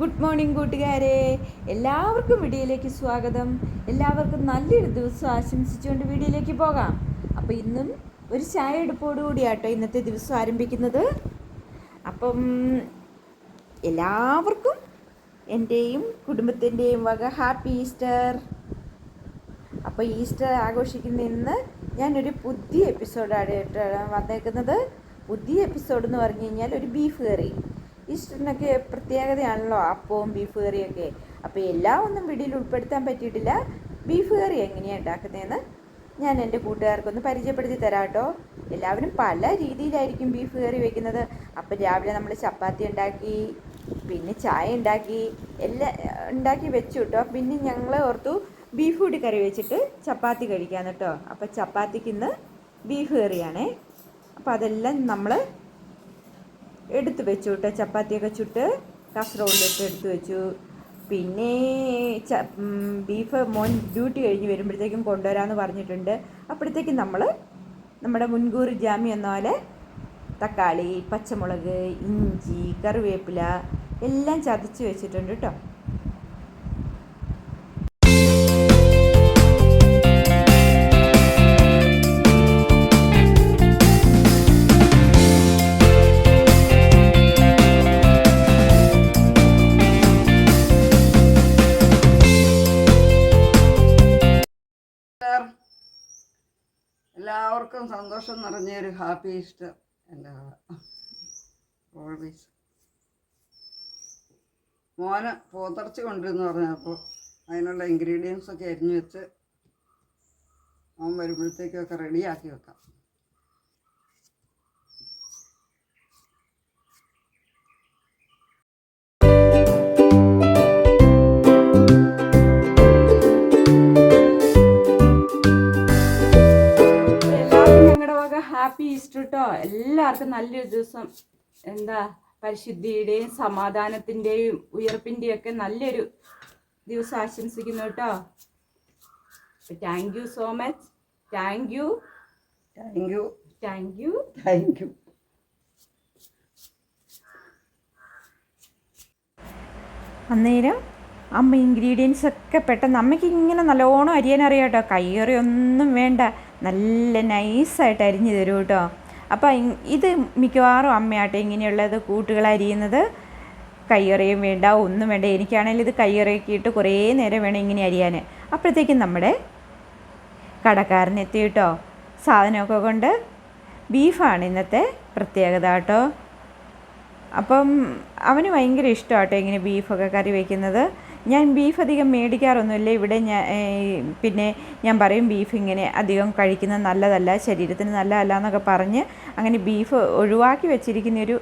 Good morning കൂട്ടുകാരെ. എല്ലാവർക്കും വീഡിയോയിലേക്ക് സ്വാഗതം. എല്ലാവർക്കും നല്ലൊരു ദിവസം ആശംസിച്ചുകൊണ്ട് വീഡിയോയിലേക്ക് പോകാം. അപ്പോൾ ഇന്നും ഒരു ചായ എടുപ്പോടുകൂടിയാട്ടോ ഇന്നത്തെ ദിവസം ആരംഭിക്കുന്നത്. അപ്പം എല്ലാവർക്കും എന്റെയും കുടുംബത്തിന്റെയും വക ഹാപ്പി ഈസ്റ്റർ. അപ്പോൾ ഈസ്റ്റർ ആഘോഷിക്കുന്ന ഇന്ന് ഞാനൊരു പുതിയ എപ്പിസോഡാണ് വന്നേക്കുന്നത്. പുതിയ എപ്പിസോഡ് എന്ന് പറഞ്ഞു കഴിഞ്ഞാൽ ഒരു ബീഫ് കറി. ഈസ്റ്ററിനൊക്കെ പ്രത്യേകതയാണല്ലോ അപ്പവും ബീഫ് കറിയൊക്കെ അപ്പോൾ എല്ലാം ഒന്നും വീഡിയോയിൽ ഉൾപ്പെടുത്താൻ പറ്റിയിട്ടില്ല. ബീഫ് കറി എങ്ങനെയാണ് ഉണ്ടാക്കുന്നതെന്ന് ഞാൻ എന്റെ കൂട്ടുകാർക്കൊന്ന് പരിചയപ്പെടുത്തി തരാം കേട്ടോ. എല്ലാവരും പല രീതിയിലായിരിക്കും ബീഫ് കറി വയ്ക്കുന്നത് അപ്പം രാവിലെ നമ്മൾ ചപ്പാത്തി ഉണ്ടാക്കി പിന്നെ ചായ ഉണ്ടാക്കി എല്ലാം ഉണ്ടാക്കി വെച്ചു കേട്ടോ. പിന്നെ ഞങ്ങൾ ഓർത്തു ബീഫ് കൂടി കറി വെച്ചിട്ട് ചപ്പാത്തി കഴിക്കാൻ കേട്ടോ. അപ്പം ചപ്പാത്തിക്ക് ഇന്ന് ബീഫ് കറിയാണേ അപ്പോൾ അതെല്ലാം നമ്മൾ എടുത്ത് വെച്ചു കേട്ടോ ചപ്പാത്തിയൊക്കെ ചുട്ട് കാസറോളിലിട്ട് എടുത്തു വെച്ചു. പിന്നെ ബീഫ് മോൻ ഡ്യൂട്ടി കഴിഞ്ഞ് വരുമ്പോഴത്തേക്കും കൊണ്ടുവരാമെന്ന് പറഞ്ഞിട്ടുണ്ട്. അപ്പോഴത്തേക്കും നമ്മൾ നമ്മുടെ മുൻകൂർ ജാമ്യം എന്ന പോലെ തക്കാളി പച്ചമുളക് ഇഞ്ചി കറിവേപ്പില എല്ലാം ചതച്ച് വെച്ചിട്ടുണ്ട് കേട്ടോ എല്ലാവർക്കും സന്തോഷം നിറഞ്ഞ ഒരു ഹാപ്പി ഈസ്റ്റർ എന്റെ ഓൾവേസ് മോന് പോത്തിറച്ചി കൊണ്ടിരുന്നു പറഞ്ഞപ്പോൾ അതിനുള്ള ഇൻഗ്രീഡിയൻസ് ഒക്കെ അരിഞ്ഞു വെച്ച് മോൻ വരുമ്പോഴത്തേക്കൊക്കെ റെഡിയാക്കി വെക്കാം. എല്ലാവർക്കും നല്ലൊരു ദിവസം എന്താ പരിശുദ്ധിയുടെയും സമാധാനത്തിന്റെയും ഉയർപ്പിന്റെയും ഒക്കെ നല്ലൊരു ദിവസം ആശംസിക്കുന്നു കേട്ടോ. Thank you so much thank you thank you thank you thank you അന്നേരം അമ്മ ഇൻഗ്രീഡിയൻസ് ഒക്കെ പെട്ടെന്ന് അമ്മയ്ക്ക് ഇങ്ങനെ നല്ലോണം അരിയാൻ അറിയാം കേട്ടോ. കയ്യേറി ഒന്നും വേണ്ട. നല്ല നൈസായിട്ട് അരിഞ്ഞു തരും കേട്ടോ. അപ്പോൾ ഇത് മിക്കവാറും അമ്മയാട്ടെ ഇങ്ങനെയുള്ളത് കൂട്ടുകൾ അരിയുന്നത് കയ്യേറിയും വേണ്ട ഒന്നും വേണ്ട. എനിക്കാണെങ്കിൽ ഇത് കയ്യേറിയൊക്കെ കുറേ നേരം വേണം ഇങ്ങനെ അരിയാൻ. അപ്പോഴത്തേക്കും നമ്മുടെ കടക്കാരൻ കേട്ടോ സാധനമൊക്കെ കൊണ്ട് ബീഫാണ് ഇന്നത്തെ പ്രത്യേകത കേട്ടോ. അപ്പം അവന് ഭയങ്കര ഇഷ്ടമാട്ടോ ഇങ്ങനെ ബീഫൊക്കെ കറി വയ്ക്കുന്നത് ഞാൻ ബീഫ് അധികം മേടിക്കാറൊന്നുമില്ല. ഇവിടെ ഞാൻ പിന്നെ ഞാൻ പറയും ബീഫ് ഇങ്ങനെ അധികം കഴിക്കുന്നത് നല്ലതല്ല ശരീരത്തിന് നല്ലതല്ല എന്നൊക്കെ പറഞ്ഞ് അങ്ങനെ ബീഫ് ഒഴിവാക്കി വെച്ചിരിക്കുന്ന ഒരു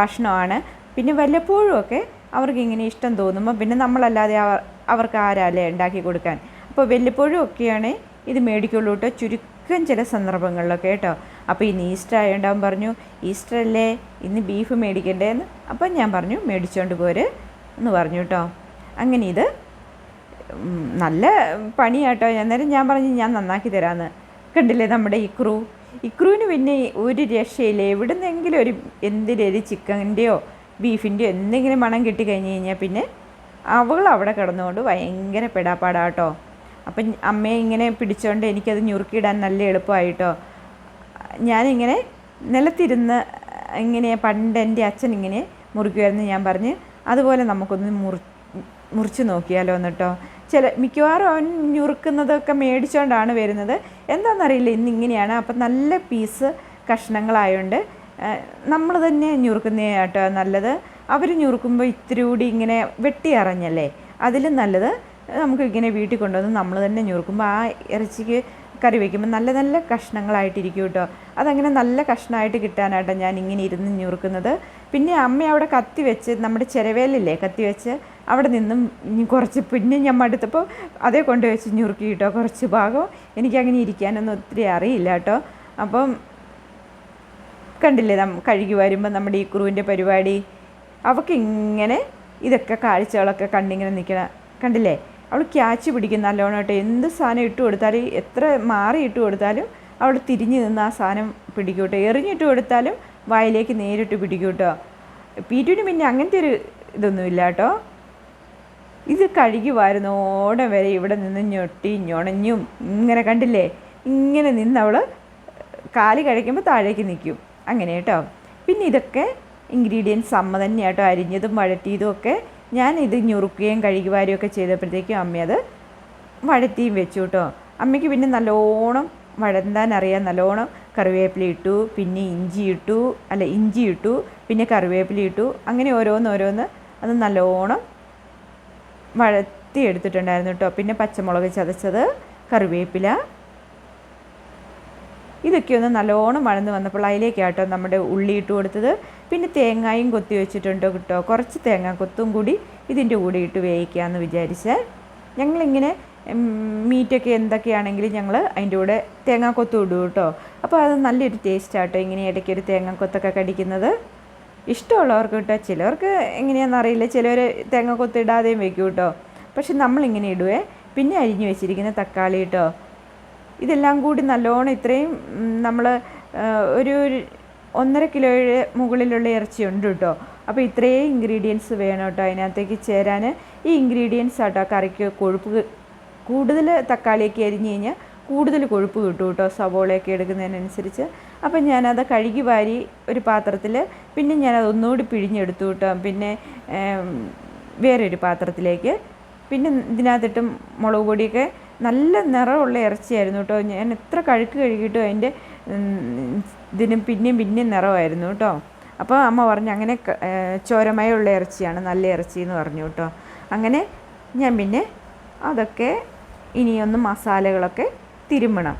ഭക്ഷണമാണ്. പിന്നെ വല്ലപ്പോഴും ഒക്കെ അവർക്ക് ഇങ്ങനെ ഇഷ്ടം തോന്നുമ്പോൾ പിന്നെ നമ്മളല്ലാതെ അവർ അവർക്ക് ആരാലേ ഉണ്ടാക്കി കൊടുക്കാൻ? അപ്പോൾ വല്ലപ്പോഴും ഒക്കെയാണ് ഇത് മേടിക്കുള്ളൂ കേട്ടോ. ചുരുക്കം ചില സന്ദർഭങ്ങളിലൊക്കെ കേട്ടോ. അപ്പോൾ ഇന്ന് ഈസ്റ്റർ ആയതുകൊണ്ടാവും പറഞ്ഞു ഈസ്റ്റർ അല്ലേ ഇന്ന് ബീഫ് മേടിക്കണ്ടേന്ന്. അപ്പം ഞാൻ പറഞ്ഞു മേടിച്ചോണ്ട് പോര് എന്ന് പറഞ്ഞു കേട്ടോ. അങ്ങനെ ഇത് നല്ല പണിയാട്ടോ. അന്നേരം ഞാൻ പറഞ്ഞു ഞാൻ നന്നാക്കി തരാമെന്ന് കണ്ടില്ലേ നമ്മുടെ ഇക്രു? ഇക്രുവിന് പിന്നെ ഒരു രക്ഷയില്ല. എവിടുന്നെങ്കിലും ഒരു എന്തിനും ഒരു ചിക്കന്റെയോ ബീഫിന്റെയോ എന്തെങ്കിലും മണം കിട്ടി കിട്ടിക്കഴിഞ്ഞ് കഴിഞ്ഞാൽ പിന്നെ അവൾ അവിടെ കിടന്നുകൊണ്ട് ഭയങ്കര പെടാപ്പാടാട്ടോ. അപ്പം അമ്മയെ ഇങ്ങനെ പിടിച്ചുകൊണ്ട് എനിക്കത് ഞുറുക്കിയിടാൻ നല്ല എളുപ്പമായിട്ടോ. ഞാനിങ്ങനെ നിലത്തിരുന്ന് ഇങ്ങനെ പണ്ട് എന്റെ അച്ഛൻ ഇങ്ങനെ മുറിക്കുമായിരുന്നു ഞാൻ പറഞ്ഞ് അതുപോലെ നമുക്കൊന്ന് മുറി മുറിച്ച് നോക്കിയാലോ എന്നിട്ടോ? ചില മിക്കവാറും അവൻ ഞുറുക്കുന്നതൊക്കെ മേടിച്ചുകൊണ്ടാണ് വരുന്നത്. എന്താണെന്നറിയില്ല ഇന്ന് ഇങ്ങനെയാണ് അപ്പം നല്ല പീസ് കഷ്ണങ്ങളായതുകൊണ്ട് നമ്മൾ തന്നെ ഞുറുക്കുന്നതായിട്ടോ നല്ലത്. അവർ ഞുറുക്കുമ്പോൾ ഇത്തിരി കൂടി ഇങ്ങനെ വെട്ടി അറിഞ്ഞല്ലേ അതിലും നല്ലത്. നമുക്ക് ഇങ്ങനെ വീട്ടിൽ കൊണ്ടുവന്ന് നമ്മൾ തന്നെ ഞുറുക്കുമ്പോൾ ആ ഇറച്ചിക്ക് കറി വയ്ക്കുമ്പോൾ നല്ല നല്ല കഷ്ണങ്ങളായിട്ടിരിക്കും കേട്ടോ. അതങ്ങനെ നല്ല കഷ്ണമായിട്ട് കിട്ടാനായിട്ടാണ് ഞാൻ ഇങ്ങനെ ഇരുന്ന് ഞുറുക്കുന്നത്. പിന്നെ അമ്മ അവിടെ കത്തി വെച്ച് നമ്മുടെ ചിരവേലില്ലേ കത്തി വെച്ച് അവിടെ നിന്നും കുറച്ച് പിന്നെ ഞാൻ മടുത്തപ്പോൾ അതേ കൊണ്ട് വെച്ച് ഞുറുക്കി കേട്ടോ കുറച്ച് ഭാഗം എനിക്കങ്ങനെ ഇരിക്കാനൊന്നും ഒത്തിരി അറിയില്ല കേട്ടോ. അപ്പം കണ്ടില്ലേ നം കഴുകി വരുമ്പോൾ നമ്മുടെ ഈ കുറുവിന്റെ പരിപാടി? അവൾക്ക് ഇങ്ങനെ ഇതൊക്കെ കാഴ്ചകളൊക്കെ കണ്ടിങ്ങനെ നിൽക്കണ കണ്ടില്ലേ? അവൾ ക്യാച്ച് പിടിക്കും നല്ലോണം കേട്ടോ. എന്ത് സാധനം ഇട്ട് കൊടുത്താലും എത്ര മാറി ഇട്ട് കൊടുത്താലും അവൾ തിരിഞ്ഞ് നിന്ന് ആ സാധനം പിടിക്കും കേട്ടോ. എറിഞ്ഞിട്ട് കൊടുത്താലും വായിലേക്ക് നേരിട്ട് പിടിക്കും കേട്ടോ. പി പീറ്റുവിന് പിന്നെ അങ്ങനത്തെ ഒരു ഇതൊന്നുമില്ല കേട്ടോ. ഇത് കഴുകി വരുന്നോടെ വരെ ഇവിടെ നിന്ന് ഞൊട്ടി ഞൊണഞ്ഞും ഇങ്ങനെ കണ്ടില്ലേ? ഇങ്ങനെ നിന്ന് അവൾ കാൽ കഴിക്കുമ്പോൾ താഴേക്ക് നിൽക്കും അങ്ങനെ കേട്ടോ. പിന്നെ ഇതൊക്കെ ഇൻഗ്രീഡിയൻസ് അമ്മ തന്നെ കേട്ടോ അരിഞ്ഞതും വഴറ്റിയതും ഒക്കെ ഞാൻ ഇത് ഞുറുക്കുകയും കഴുകി വാരുകയും ഒക്കെ ചെയ്തപ്പോഴത്തേക്കും അമ്മ അത് വഴറ്റിയും വെച്ചു കേട്ടോ. അമ്മയ്ക്ക് പിന്നെ നല്ലോണം വഴന്താൻ അറിയാം നല്ലോണം കറിവേപ്പില ഇട്ടു പിന്നെ ഇഞ്ചി ഇട്ടു അല്ല ഇഞ്ചി ഇട്ടു പിന്നെ കറിവേപ്പില ഇട്ടു. അങ്ങനെ ഓരോന്ന് ഓരോന്ന് അത് നല്ലോണം വഴത്തി എടുത്തിട്ടുണ്ടായിരുന്നു കേട്ടോ. പിന്നെ പച്ചമുളക് ചതച്ചത് കറിവേപ്പില. ഇതൊക്കെ ഒന്ന് നല്ലോണം വഴന്ന് വന്നപ്പോൾ അതിലേക്കാട്ടോ നമ്മുടെ ഉള്ളി ഇട്ട് കൊടുത്തത്. പിന്നെ തേങ്ങായും കൊത്തി വെച്ചിട്ടുണ്ട് കേട്ടോ. കുറച്ച് തേങ്ങ കൊത്തും കൂടി ഇതിന്റെ കൂടെ ഇട്ട് വേവിക്കാമെന്ന് വിചാരിച്ച്. ഞങ്ങളിങ്ങനെ മീറ്റൊക്കെ എന്തൊക്കെയാണെങ്കിലും ഞങ്ങൾ അതിന്റെ കൂടെ തേങ്ങാക്കൊത്ത് ഇടും കേട്ടോ. അപ്പോൾ അത് നല്ലൊരു ടേസ്റ്റാട്ടോ ഇങ്ങനെ ഇടയ്ക്കൊരു തേങ്ങാക്കൊത്തൊക്കെ കടിക്കുന്നത്. ഇഷ്ടമുള്ളവർക്ക് കേട്ടോ. ചിലവർക്ക് എങ്ങനെയാണെന്ന് അറിയില്ല. ചിലവർ തേങ്ങാക്കൊത്ത് ഇടാതെയും വെക്കും കേട്ടോ. പക്ഷെ നമ്മളിങ്ങനെ ഇടുവേ. പിന്നെ അരിഞ്ഞു വെച്ചിരിക്കുന്ന തക്കാളി കേട്ടോ. ഇതെല്ലാം കൂടി നല്ലോണം ഇത്രയും നമ്മൾ ഒരു ഒന്നര കിലോയുടെ മുകളിലുള്ള ഇറച്ചി ഉണ്ട് കേട്ടോ. അപ്പോൾ ഇത്രയും ഇൻഗ്രീഡിയൻസ് വേണം കേട്ടോ അതിനകത്തേക്ക് ചേരാൻ. ഈ ഇൻഗ്രീഡിയൻസ് ആട്ടോ കറിക്ക് കൊഴുപ്പ് കൂടുതൽ തക്കാളിയൊക്കെ അരിഞ്ഞ് കഴിഞ്ഞാൽ കൂടുതൽ കൊഴുപ്പ് കിട്ടും കേട്ടോ സവോളയൊക്കെ എടുക്കുന്നതിനനുസരിച്ച്. അപ്പം ഞാനത് കഴുകി വാരി ഒരു പാത്രത്തിൽ പിന്നെ ഞാനത് ഒന്നുകൂടി പിഴിഞ്ഞെടുത്തു കേട്ടോ. പിന്നെ വേറൊരു പാത്രത്തിലേക്ക്. പിന്നെ ഇതിനകത്തിട്ട് മുളക് പൊടിയൊക്കെ നല്ല നിറമുള്ള ഇറച്ചിയായിരുന്നു കേട്ടോ. ഞാൻ എത്ര കഴുക്ക് കഴുകിയിട്ടും അതിന്റെ ഇതിനും പിന്നെയും പിന്നെയും നിറമായിരുന്നു കേട്ടോ. അപ്പോൾ അമ്മ പറഞ്ഞു അങ്ങനെ ചോരമയുള്ള ഇറച്ചിയാണ് നല്ല ഇറച്ചി എന്ന് പറഞ്ഞു കേട്ടോ. അങ്ങനെ ഞാൻ പിന്നെ അതൊക്കെ ഇനിയൊന്ന് മസാലകളൊക്കെ തിരുമ്മണം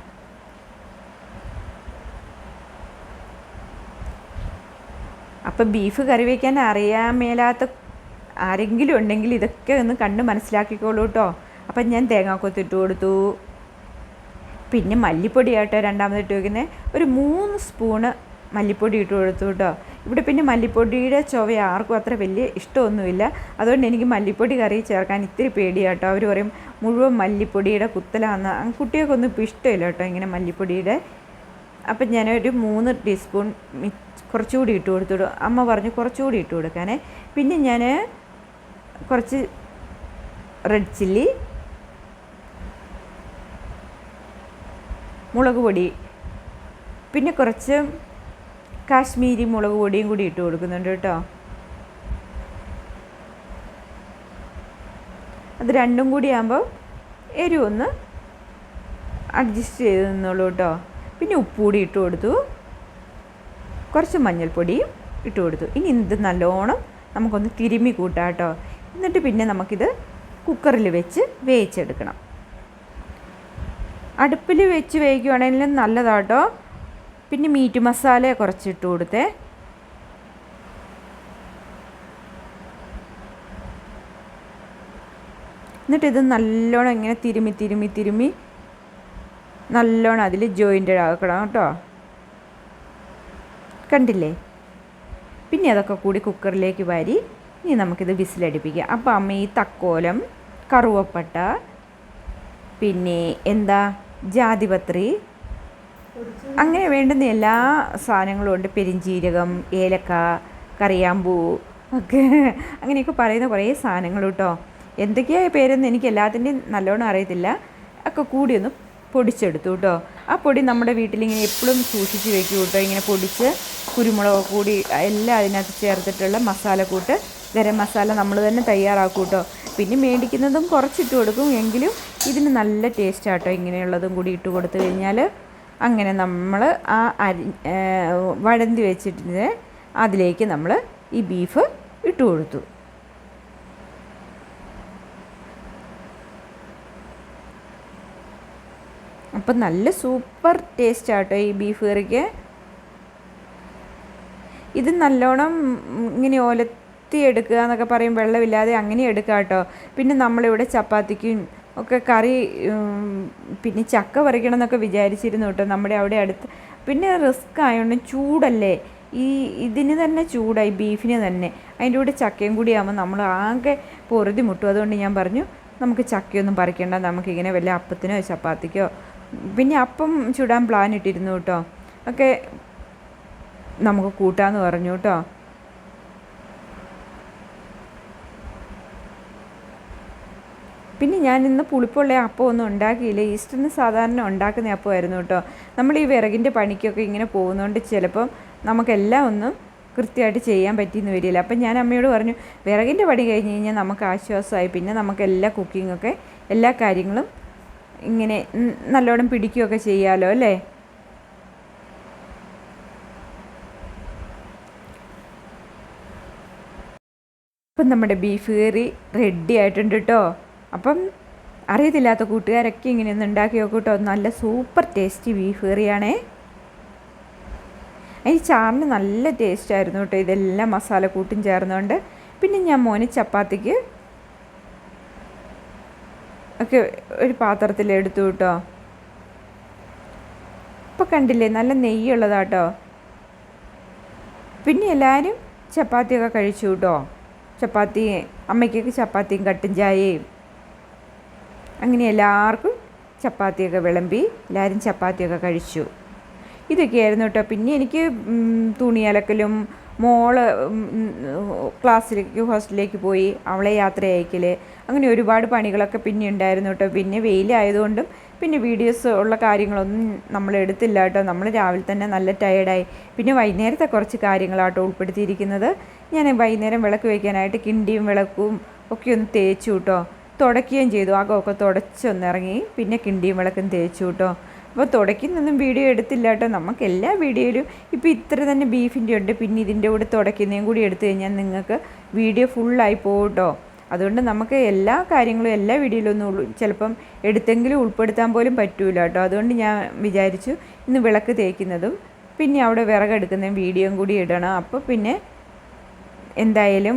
അപ്പം ബീഫ് കറി വയ്ക്കാൻ അറിയാൻ മേലാത്ത ആരെങ്കിലും ഉണ്ടെങ്കിൽ ഇതൊക്കെ ഒന്ന് കണ്ട് മനസ്സിലാക്കിക്കോളൂ കേട്ടോ അപ്പം ഞാൻ തേങ്ങാക്കൊത്ത് ഇട്ട് കൊടുത്തു. പിന്നെ മല്ലിപ്പൊടി ആട്ടോ രണ്ടാമത് ഇട്ട് വയ്ക്കുന്നത് ഒരു മൂന്ന് സ്പൂണ് മല്ലിപ്പൊടി ഇട്ട് കൊടുത്തു കേട്ടോ ഇവിടെ പിന്നെ മല്ലിപ്പൊടിയുടെ ചുവ ആർക്കും അത്ര വലിയ ഇഷ്ടമൊന്നുമില്ല. അതുകൊണ്ട് എനിക്ക് മല്ലിപ്പൊടി കറി ചേർക്കാൻ ഇത്തിരി പേടിയാട്ടോ അവർ പറയും മുഴുവൻ മല്ലിപ്പൊടിയുടെ കുത്തലാന്ന്. കുട്ടികൾക്കൊന്നും ഇപ്പോൾ ഇഷ്ടമില്ല കേട്ടോ ഇങ്ങനെ മല്ലിപ്പൊടിയുടെ. അപ്പം ഞാനൊരു മൂന്ന് ടീസ്പൂൺ കുറച്ചുകൂടി ഇട്ട് കൊടുത്തു അമ്മ പറഞ്ഞു കുറച്ചുകൂടി ഇട്ട് കൊടുക്കാനേ. പിന്നെ ഞാൻ കുറച്ച് റെഡ് ചില്ലി മുളക് പൊടി പിന്നെ കുറച്ച് കാശ്മീരി മുളക് പൊടിയും കൂടി ഇട്ട് കൊടുക്കുന്നുണ്ട് കേട്ടോ. അത് രണ്ടും കൂടി ആകുമ്പോൾ എരിവൊന്ന് അഡ്ജസ്റ്റ് ചെയ്ത് നിന്നോളൂ കേട്ടോ. പിന്നെ ഉപ്പ് കൂടി ഇട്ട് കൊടുത്തു. കുറച്ച് മഞ്ഞൾപ്പൊടിയും ഇട്ട് കൊടുത്തു. ഇനി ഇത് നല്ലോണം നമുക്കൊന്ന് തിരുമ്മി കൂട്ടാം കേട്ടോ. എന്നിട്ട് പിന്നെ നമുക്കിത് കുക്കറിൽ വെച്ച് വേവിച്ചെടുക്കണം. അടുപ്പിൽ വെച്ച് വേവിക്കുവാണെങ്കിലും നല്ലതാട്ടോ പിന്നെ മീറ്റ് മസാല കുറച്ചിട്ട് കൊടുത്തേ. എന്നിട്ട് ഇത് നല്ലോണം ഇങ്ങനെ തിരുമി തിരുമി തിരുമി നല്ലോണം അതിൽ ജോയിന്റഡ് ആക്കണം കേട്ടോ. കണ്ടില്ലേ? പിന്നെ അതൊക്കെ കൂടി കുക്കറിലേക്ക് വാരി ഇനി നമുക്കിത് വിസിലടിപ്പിക്കാം. അപ്പോൾ അമ്മ ഈ തക്കോലം കറുവപ്പട്ട പിന്നെ എന്താ? ജാതിപത്രി അങ്ങനെ വേണ്ടുന്ന എല്ലാ സാധനങ്ങളും ഉണ്ട് പെരിഞ്ചീരകം ഏലക്ക കറിയാമ്പൂ ഒക്കെ. അങ്ങനെയൊക്കെ പറയുന്ന കുറേ സാധനങ്ങൾ കേട്ടോ എന്തൊക്കെയായ പേരെന്ന് എനിക്ക് എല്ലാത്തിന്റെയും നല്ലോണം അറിയത്തില്ല. ഒക്കെ കൂടി ഒന്ന് പൊടിച്ചെടുത്തു കേട്ടോ. ആ പൊടി നമ്മുടെ വീട്ടിലിങ്ങനെ എപ്പോഴും സൂക്ഷിച്ച് വെക്കും കേട്ടോ. ഇങ്ങനെ പൊടിച്ച് കുരുമുളക് കൂടി എല്ലാം അതിനകത്ത് ചേർത്തിട്ടുള്ള മസാല കൂട്ട് ഗരം മസാല നമ്മൾ തന്നെ തയ്യാറാക്കും കേട്ടോ. പിന്നെ മേടിക്കുന്നതും കുറച്ചിട്ട് കൊടുക്കും. എങ്കിലും ഇതിന് നല്ല ടേസ്റ്റാട്ടോ ഇങ്ങനെയുള്ളതും കൂടി ഇട്ട് കൊടുത്തു കഴിഞ്ഞാൽ അങ്ങനെ നമ്മൾ ആ അരി വഴന്തി വെച്ചിട്ട് അതിലേക്ക് നമ്മൾ ഈ ബീഫ് ഇട്ട് കൊടുത്തു. അപ്പം നല്ല സൂപ്പർ ടേസ്റ്റ് ആട്ടോ ഈ ബീഫ് കറിക്ക്. ഇത് നല്ലോണം ഇങ്ങനെ ഒലത്തി എടുക്കുക എന്നൊക്കെ പറയും വെള്ളമില്ലാതെ അങ്ങനെ എടുക്കുക കേട്ടോ പിന്നെ നമ്മളിവിടെ ചപ്പാത്തിക്കും ഒക്കെ കറി പിന്നെ ചക്ക പറിക്കണം എന്നൊക്കെ വിചാരിച്ചിരുന്നു കേട്ടോ നമ്മുടെ അവിടെ അടുത്ത്. പിന്നെ റിസ്ക് ആയതുകൊണ്ട് ചൂടല്ലേ? ഈ ഇതിന് തന്നെ ചൂടായി ബീഫിന് തന്നെ. അതിന്റെ കൂടെ ചക്കയും കൂടി ആകുമ്പോൾ നമ്മൾ ആകെ പൊറുതി മുട്ടും. അതുകൊണ്ട് ഞാൻ പറഞ്ഞു നമുക്ക് ചക്കയൊന്നും പറിക്കണ്ട. നമുക്കിങ്ങനെ വല്ല അപ്പത്തിനോ ചപ്പാത്തിക്കോ. പിന്നെ അപ്പം ചുടാൻ പ്ലാൻ ഇട്ടിരുന്നു കേട്ടോ. ഒക്കെ നമുക്ക് കൂട്ടാമെന്ന് പറഞ്ഞു കേട്ടോ. പിന്നെ ഞാൻ ഇന്ന് പുളിപ്പുള്ള അപ്പം ഒന്നും ഉണ്ടാക്കിയില്ല. ഈസ്റ്ററിന് സാധാരണ ഉണ്ടാക്കുന്ന അപ്പമായിരുന്നു കേട്ടോ. നമ്മൾ ഈ വിറകിന്റെ പണിക്കൊക്കെ ഇങ്ങനെ പോകുന്നതുകൊണ്ട് ചിലപ്പം നമുക്കെല്ലാം ഒന്നും കൃത്യമായിട്ട് ചെയ്യാൻ പറ്റിയെന്ന് വരില്ല. അപ്പം ഞാൻ അമ്മയോട് പറഞ്ഞു വിറകിന്റെ പണി കഴിഞ്ഞ് കഴിഞ്ഞാൽ നമുക്ക് ആശ്വാസമായി. പിന്നെ നമുക്ക് എല്ലാ കുക്കിങ്ങൊക്കെ എല്ലാ കാര്യങ്ങളും ഇങ്ങനെ നല്ലോണം പിടിക്കുകയൊക്കെ ചെയ്യാമല്ലോ അല്ലേ? അപ്പം നമ്മുടെ ബീഫ് കറി റെഡി ആയിട്ടുണ്ട് കേട്ടോ. അപ്പം അറിയത്തില്ലാത്ത കൂട്ടുകാരൊക്കെ ഇങ്ങനെ ഒന്ന് ഉണ്ടാക്കി നോക്കൂട്ടോ നല്ല സൂപ്പർ ടേസ്റ്റി ബീഫ് കറിയാണേ. ഈ ചാറിന് നല്ല ടേസ്റ്റ് ആയിരുന്നു കേട്ടോ. ഇതെല്ലാം മസാല കൂട്ടും ചേർന്നുകൊണ്ട് പിന്നെ ഞാൻ മോന് ചപ്പാത്തിക്ക് ഒക്കെ ഒരു പാത്രത്തിൽ എടുത്തു കേട്ടോ. ഇപ്പം കണ്ടില്ലേ നല്ല നെയ്യുള്ളതാട്ടോ പിന്നെ എല്ലാവരും ചപ്പാത്തിയൊക്കെ കഴിച്ചു കേട്ടോ. ചപ്പാത്തി അമ്മയ്ക്കൊക്കെ ചപ്പാത്തിയും കട്ടൻ ചായയും. അങ്ങനെ എല്ലാവർക്കും ചപ്പാത്തിയൊക്കെ വിളമ്പി എല്ലാവരും ചപ്പാത്തിയൊക്കെ കഴിച്ചു. ഇതൊക്കെയായിരുന്നു കേട്ടോ. പിന്നെ എനിക്ക് തുണി അലക്കലും മോൾ ക്ലാസ്സിലേക്ക് ഹോസ്റ്റലിലേക്ക് പോയി അവളെ യാത്ര അയക്കൽ അങ്ങനെ ഒരുപാട് പണികളൊക്കെ പിന്നെ ഉണ്ടായിരുന്നു കേട്ടോ. പിന്നെ വെയിലായതുകൊണ്ടും പിന്നെ വീഡിയോസ് ഉള്ള കാര്യങ്ങളൊന്നും നമ്മൾ എടുത്തില്ല കേട്ടോ. നമ്മൾ രാവിലെ തന്നെ നല്ല ടയേർഡായി പിന്നെ വൈകുന്നേരത്തെ കുറച്ച് കാര്യങ്ങളാട്ടോ ഉൾപ്പെടുത്തിയിരിക്കുന്നത്. ഞാൻ വൈകുന്നേരം വിളക്ക് വയ്ക്കാനായിട്ട് കിണ്ടിയും വിളക്കും ഒക്കെ ഒന്ന് തേച്ചു കേട്ടോ. തുടയ്ക്കുകയും ചെയ്തു. അകമൊക്കെ തുടച്ചൊന്നിറങ്ങി. പിന്നെ കിണ്ടിയും വിളക്കും തേച്ചു കേട്ടോ. അപ്പോൾ തുടയ്ക്കുന്നൊന്നും വീഡിയോ എടുത്തില്ല കേട്ടോ. നമുക്ക് എല്ലാ വീഡിയോയിലും ഇപ്പോൾ ഇത്ര തന്നെ ബീഫിന്റെ ഉണ്ട്. പിന്നെ ഇതിന്റെ കൂടെ തുടയ്ക്കുന്നതും കൂടി എടുത്തു കഴിഞ്ഞാൽ നിങ്ങൾക്ക് വീഡിയോ ഫുള്ളായി പോകും കേട്ടോ. അതുകൊണ്ട് നമുക്ക് എല്ലാ കാര്യങ്ങളും എല്ലാ വീഡിയോയിലൊന്നും ചിലപ്പം എടുത്തെങ്കിലും ഉൾപ്പെടുത്താൻ പോലും പറ്റൂല കേട്ടോ. അതുകൊണ്ട് ഞാൻ വിചാരിച്ചു ഇന്ന് വിളക്ക് തേക്കുന്നതും പിന്നെ അവിടെ വിറകെടുക്കുന്നതും വീഡിയോയും കൂടി ഇടണം. അപ്പോൾ പിന്നെ എന്തായാലും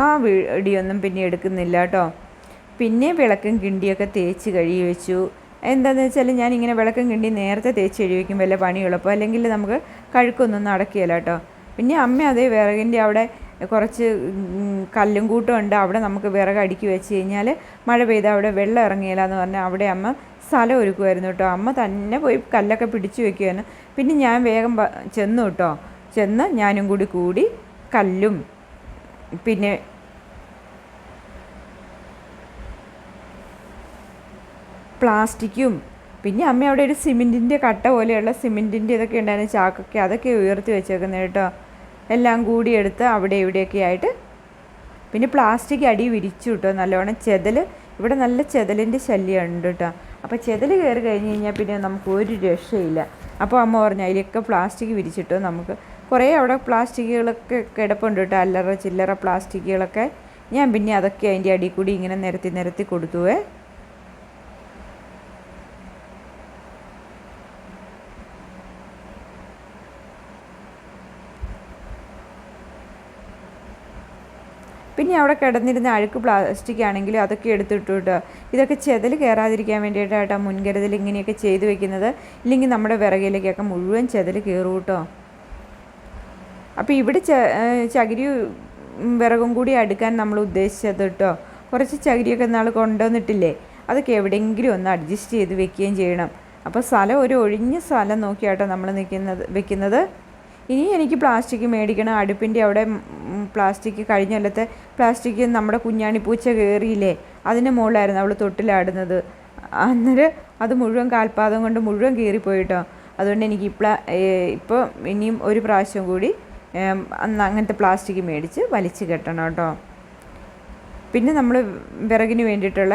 ആ വീഡിയോ ഒന്നും പിന്നെ എടുക്കുന്നില്ല കേട്ടോ. പിന്നെ വിളക്കും കിണ്ടിയൊക്കെ തേച്ച് കഴുകി വെച്ചു. എന്താണെന്ന് വെച്ചാൽ ഞാനിങ്ങനെ വിളക്കും കിണ്ടി നേരത്തെ തേച്ച് കഴുകി വയ്ക്കും വല്ല പണിയുള്ളപ്പോൾ അല്ലെങ്കിൽ നമുക്ക് കഴുക്കൊന്നും നടക്കുകയില്ല കേട്ടോ. പിന്നെ അമ്മ അതേ വിറകിന്റെ അവിടെ കുറച്ച് കല്ലും കൂട്ടം ഉണ്ട്. അവിടെ നമുക്ക് വിറക് അടുക്കി വെച്ച് കഴിഞ്ഞാൽ മഴ പെയ്ത അവിടെ വെള്ളം ഇറങ്ങിയില്ല എന്ന് പറഞ്ഞാൽ അവിടെ അമ്മ സ്ഥലം ഒരുക്കുമായിരുന്നു കേട്ടോ. അമ്മ തന്നെ പോയി കല്ലൊക്കെ പിടിച്ചു വെക്കുമായിരുന്നു പിന്നെ ഞാൻ വേഗം ചെന്നു കേട്ടോ. ചെന്ന് ഞാനും കൂടി കൂടി കല്ലും പിന്നെ പ്ലാസ്റ്റിക്കും പിന്നെ അമ്മ അവിടെ ഒരു സിമെന്റിന്റെ കട്ട പോലെയുള്ള സിമെന്റിന്റെ ഇതൊക്കെ ഉണ്ടായിരുന്ന ചാക്കൊക്കെ അതൊക്കെ ഉയർത്തി വെച്ചേക്കുന്നത് കേട്ടോ. എല്ലാം കൂടി എടുത്ത് അവിടെ ഇവിടെയൊക്കെ ആയിട്ട് പിന്നെ പ്ലാസ്റ്റിക് അടി വിരിച്ചു കേട്ടോ നല്ലോണം ചെതൽ ഇവിടെ നല്ല ചെതലിന്റെ ശല്യം ഉണ്ട് കേട്ടോ. അപ്പോൾ ചെതൽ കയറി കഴിഞ്ഞ് കഴിഞ്ഞാൽ പിന്നെ നമുക്ക് ഒരു രക്ഷയില്ല. അപ്പോൾ അമ്മ പറഞ്ഞു അതിലൊക്കെ പ്ലാസ്റ്റിക് വിരിച്ചിട്ടോ നമുക്ക്. കുറേ അവിടെ പ്ലാസ്റ്റിക്കുകളൊക്കെ കിടപ്പുണ്ട് കേട്ടോ അല്ലറ ചില്ലറ പ്ലാസ്റ്റിക്കുകളൊക്കെ. ഞാൻ പിന്നെ അതൊക്കെ അതിന്റെ അടി കൂടി ഇങ്ങനെ നിരത്തി നിരത്തി കൊടുത്തുവേ പിന്നെ അവിടെ കിടന്നിരുന്ന അഴുക്ക് പ്ലാസ്റ്റിക് ആണെങ്കിലും അതൊക്കെ എടുത്തിട്ടു കേട്ടോ. ഇതൊക്കെ ചെതൽ കയറാതിരിക്കാൻ വേണ്ടിയിട്ടാട്ടോ മുൻകരുതൽ ഇങ്ങനെയൊക്കെ ചെയ്തു വെക്കുന്നത്. ഇല്ലെങ്കിൽ നമ്മുടെ വിറകിലേക്കൊക്കെ മുഴുവൻ ചെതൽ കയറും കേട്ടോ. അപ്പോൾ ഇവിടെ ച ചകിരി വിറകും കൂടി അടുക്കാൻ നമ്മൾ ഉദ്ദേശിച്ചത് കേട്ടോ കുറച്ച് ചകിരിയൊക്കെ നാൾ കൊണ്ടുവന്നിട്ടില്ലേ? അതൊക്കെ എവിടെയെങ്കിലും ഒന്ന് അഡ്ജസ്റ്റ് ചെയ്ത് വെക്കുകയും ചെയ്യണം. അപ്പോൾ സ്ഥലം ഒരു ഒഴിഞ്ഞ സ്ഥലം നോക്കിയാട്ടോ നമ്മൾ നിൽക്കുന്നത് വെക്കുന്നത്. ഇനി എനിക്ക് പ്ലാസ്റ്റിക് മേടിക്കണം. അടുപ്പിന്റെ അവിടെ പ്ലാസ്റ്റിക് കഴിഞ്ഞ കൊല്ലത്തെ പ്ലാസ്റ്റിക് നമ്മുടെ കുഞ്ഞാണിപ്പൂച്ച കയറിയില്ലേ? അതിന്റെ മുകളിലായിരുന്നു അവൾ തൊട്ടിലാടുന്നത്. അന്നേരം അത് മുഴുവൻ കാൽപാദം കൊണ്ട് മുഴുവൻ കീറിപ്പോയിട്ടോ. അതുകൊണ്ട് എനിക്ക് ഇപ്പം ഇനിയും ഒരു പ്രാവശ്യം കൂടി അന്ന് അങ്ങനത്തെ പ്ലാസ്റ്റിക് മേടിച്ച് വലിച്ച് കെട്ടണം കേട്ടോ. പിന്നെ നമ്മൾ വിറകിന് വേണ്ടിയിട്ടുള്ള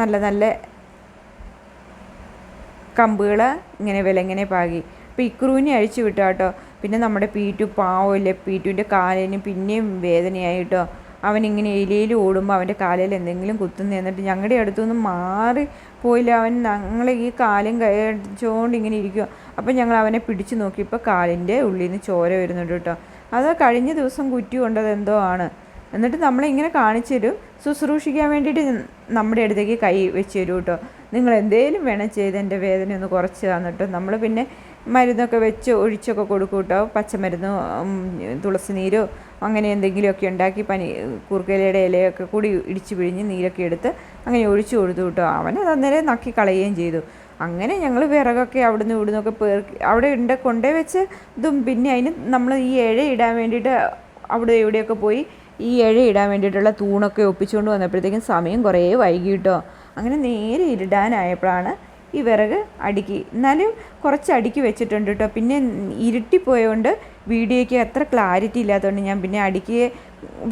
നല്ല നല്ല കമ്പുകൾ ഇങ്ങനെ വിലങ്ങനെ പാകി. അപ്പോൾ ഇക്രൂവിനെ അഴിച്ചു വിട്ടോ കേട്ടോ. പിന്നെ നമ്മുടെ പീറ്റു പാവമില്ലേ പീറ്റുവിന്റെ കാലിന് പിന്നെയും വേദനയായിട്ടോ അവനിങ്ങനെ എലിയിൽ ഓടുമ്പോൾ അവന്റെ കാലിൽ എന്തെങ്കിലും കുത്തുന്നു എന്നിട്ട് ഞങ്ങളുടെ അടുത്തുനിന്ന് മാറി പോയില്ല. അവൻ ഞങ്ങളെ ഈ കാലും കഴിച്ചുകൊണ്ട് ഇങ്ങനെ ഇരിക്കുക അപ്പം ഞങ്ങൾ അവനെ പിടിച്ചു നോക്കിയപ്പോൾ കാലിന്റെ ഉള്ളിൽ നിന്ന് ചോര വരുന്നുണ്ട് കേട്ടോ. അത് കഴിഞ്ഞ ദിവസം കുറ്റി കൊണ്ടത് എന്തോ ആണ്. എന്നിട്ട് നമ്മളിങ്ങനെ കാണിച്ചു തരും. ശുശ്രൂഷിക്കാൻ വേണ്ടിയിട്ട് നമ്മുടെ അടുത്തേക്ക് കൈ വെച്ച് തരും കേട്ടോ. നിങ്ങൾ എന്തേലും വേണം ചെയ്ത് എന്റെ വേദന ഒന്ന് കുറച്ച് തന്നിട്ട് നമ്മൾ പിന്നെ മരുന്നൊക്കെ വെച്ച് ഒഴിച്ചൊക്കെ കൊടുക്കും കേട്ടോ. പച്ചമരുന്നോ തുളസിനീരോ തുളസി നീരോ അങ്ങനെ എന്തെങ്കിലുമൊക്കെ ഉണ്ടാക്കി പനി കുറുക്കയിലയുടെ ഇലയൊക്കെ കൂടി ഇടിച്ച് പിഴിഞ്ഞ് നീരൊക്കെ എടുത്ത് അങ്ങനെ ഒഴിച്ചു കൊടുത്തു കേട്ടോ. അവനത് അന്നേരം നക്കി കളയുകയും ചെയ്തു. അങ്ങനെ ഞങ്ങൾ വിറകൊക്കെ അവിടുന്ന് ഇവിടുന്നൊക്കെ പേർക്ക് അവിടെ ഉണ്ട് കൊണ്ടേ വെച്ച് ഇതും. പിന്നെ അതിന് നമ്മൾ ഈ ഇഴ ഇടാൻ വേണ്ടിയിട്ട് അവിടെ എവിടെയൊക്കെ പോയി ഈ ഇഴ ഇടാൻ വേണ്ടിയിട്ടുള്ള തൂണൊക്കെ ഒപ്പിച്ചുകൊണ്ട് വന്നപ്പോഴത്തേക്കും സമയം കുറേ വൈകിട്ടോ അങ്ങനെ നേരെ ഇരുടാനായപ്പോഴാണ് ഈ വിറക് അടുക്കി. എന്നാലും കുറച്ച് അടുക്കി വെച്ചിട്ടുണ്ട് കേട്ടോ. പിന്നെ ഇരുട്ടിപ്പോയതുകൊണ്ട് വീഡിയോയ്ക്ക് അത്ര ക്ലാരിറ്റി ഇല്ലാത്തതുകൊണ്ട് ഞാൻ പിന്നെ അടുക്കിയ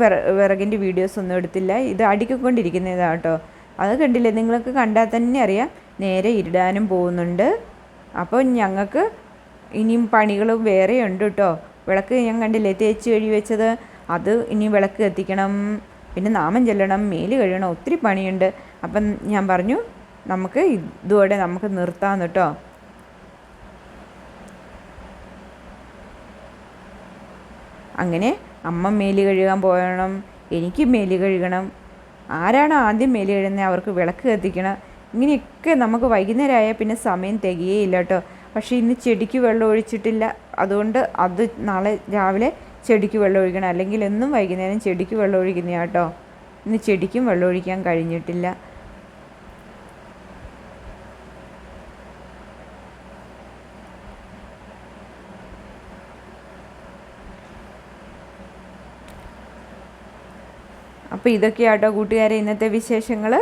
വിറ വിറകിന്റെ വീഡിയോസ് ഒന്നും എടുത്തില്ല. ഇത് അടുക്കിക്കൊണ്ടിരിക്കുന്നതാണ് കേട്ടോ. അത് കണ്ടില്ലേ? നിങ്ങൾക്ക് കണ്ടാൽ തന്നെ അറിയാം. നേരെ ഇരിടാനും പോകുന്നുണ്ട്. അപ്പോൾ ഞങ്ങൾക്ക് ഇനിയും പണികളും വേറെ ഉണ്ട് കേട്ടോ. വിളക്ക് ഞാൻ കണ്ടില്ലേ? തേച്ച് കഴുകി വെച്ചത്. അത് ഇനി വിളക്ക് എത്തിക്കണം പിന്നെ നാമം ചെല്ലണം. മേൽ കഴുകണം. ഒത്തിരി പണിയുണ്ട്. അപ്പം ഞാൻ പറഞ്ഞു നമുക്ക് ഇതോടെ നമുക്ക് നിർത്താം കേട്ടോ. അങ്ങനെ അമ്മ മേലി കഴുകാൻ പോകണം എനിക്ക് മേലി കഴുകണം. ആരാണ് ആദ്യം മേലി കഴുകുന്നത് അവർക്ക് വിളക്ക് കത്തിക്കണം. ഇങ്ങനെയൊക്കെ നമുക്ക് വൈകുന്നേരം ആയാൽ പിന്നെ സമയം തികയേയില്ല കേട്ടോ. പക്ഷേ ഇന്ന് ചെടിക്ക് വെള്ളം ഒഴിച്ചിട്ടില്ല. അതുകൊണ്ട് അത് നാളെ രാവിലെ ചെടിക്ക് വെള്ളം ഒഴിക്കണം. അല്ലെങ്കിൽ എന്നും വൈകുന്നേരം ചെടിക്ക് വെള്ളം ഒഴിക്കുന്നതാണ് കേട്ടോ. ഇന്ന് ചെടിക്കും വെള്ളം ഒഴിക്കാൻ കഴിഞ്ഞിട്ടില്ല. അപ്പോൾ ഇതൊക്കെയാട്ടോ കൂട്ടുകാരെ ഇന്നത്തെ വിശേഷങ്ങൾ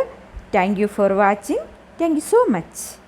thank you for watching thank you so much